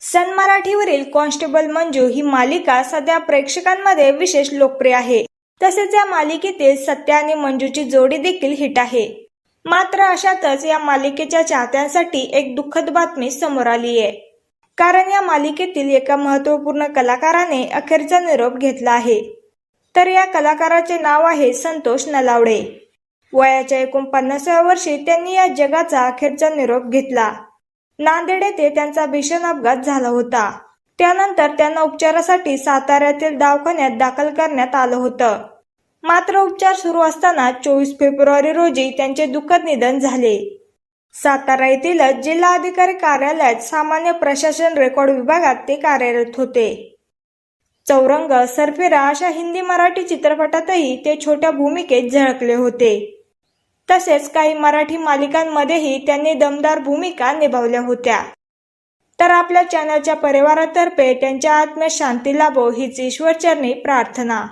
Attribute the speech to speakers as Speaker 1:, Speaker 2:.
Speaker 1: सन मराठीवरील constable Manju ही मालिका सध्या प्रेक्षकांमध्ये विशेष लोकप्रिय आहे. तसेच या मालिकेतील सत्य आणि मंजूची जोडी देखील हिट आहे. मात्र अशातच या मालिकेच्या चाहत्यांसाठी एक दुःखद बातमी समोर आली आहे. कारण या मालिकेतील एका महत्त्वपूर्ण कलाकाराने अखेरचा निरोप घेतला आहे. तर या कलाकाराचे नाव आहे संतोष नलावडे. वयाच्या एकोणपन्नासाव्या वर्षी त्यांनी या जगाचा अखेरचा निरोप घेतला. नांदेड येथे त्यांचा भीषण अपघात झाला होता. त्यानंतर त्यांना उपचारासाठी साताऱ्यातील दवाखान्यात दाखल करण्यात आलं होतं. मात्र उपचार सुरू असताना चोवीस फेब्रुवारी रोजी त्यांचे दुःखद निधन झाले. सातारा येथील जिल्हा अधिकारी कार्यालयात सामान्य प्रशासन रेकॉर्ड विभागात ते कार्यरत होते. चौरंग सरफेरा अशा हिंदी मराठी चित्रपटातही ते छोट्या भूमिकेत झळकले होते. तसेच काही मराठी मालिकांमध्येही त्यांनी दमदार भूमिका निभावल्या होत्या. तर आपल्या चॅनलच्या परिवारातर्फे त्यांच्या आत्म्या शांती लाभो हीच ईश्वरचरणी प्रार्थना.